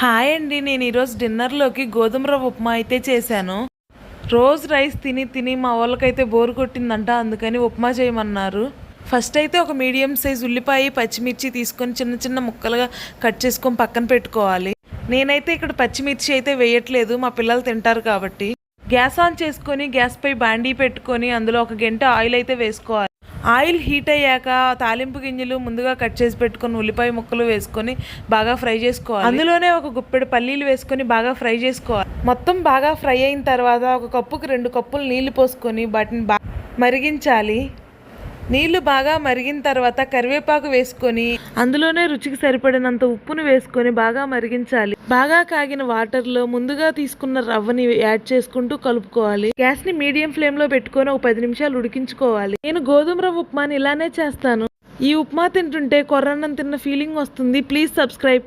Hi అండి నేను ఈరోజు డిన్నర్లోకి గోధుమ రవ్వ ఉప్మా అయితే చేశాను. రోజు రైస్ తిని తిని మా వాళ్ళకైతే బోర్ కొట్టిందంట అందుకని ఉప్మా చేయమన్నారు. ఫస్ట్ అయితే ఒక మీడియం సైజ్ ఉల్లిపాయ పచ్చిమిర్చి తీసుకొని చిన్న చిన్న ముక్కలుగా కట్ చేసుకొని పక్కన పెట్టుకోవాలి. నేనైతే ఇక్కడ పచ్చిమిర్చి అయితే వేయట్లేదు మా పిల్లలు తింటారు కాబట్టి. గ్యాస్ ఆన్ చేసుకొని గ్యాస్ పై బాండీ పెట్టుకొని అందులో ఒక గంట ఆయిల్ అయితే వేసుకోవాలి. ఆయిల్ హీట్ అయ్యాక తాలింపు గింజలు ముందుగా కట్ చేసి పెట్టుకొని ఉల్లిపాయ ముక్కలు వేసుకొని బాగా ఫ్రై చేసుకోవాలి. అందులోనే ఒక గుప్పెడు పల్లీలు వేసుకొని బాగా ఫ్రై చేసుకోవాలి. మొత్తం బాగా ఫ్రై అయిన తర్వాత ఒక కప్పుకి రెండు కప్పులు నీళ్ళు పోసుకొని వాటిని బాగా మరిగించాలి. నీళ్ళు బాగా మరిగిన తర్వాత కరివేపాకు వేసుకొని అందులోనే రుచికి సరిపడినంత ఉప్పును వేసుకొని బాగా మరిగించాలి. బాగా కాగిన వాటర్లో ముందుగా తీసుకున్న రవ్వని యాడ్ చేసుకుంటూ కలుపుకోవాలి. గ్యాస్ని మీడియం ఫ్లేమ్లో పెట్టుకొని ఒక పది నిమిషాలు ఉడికించుకోవాలి. నేను గోధుమ రవ్వ ఉప్మాని ఇలానే చేస్తాను. ఈ ఉప్మా తింటుంటే కొర్రన్నం తిన్న ఫీలింగ్ వస్తుంది. Please subscribe.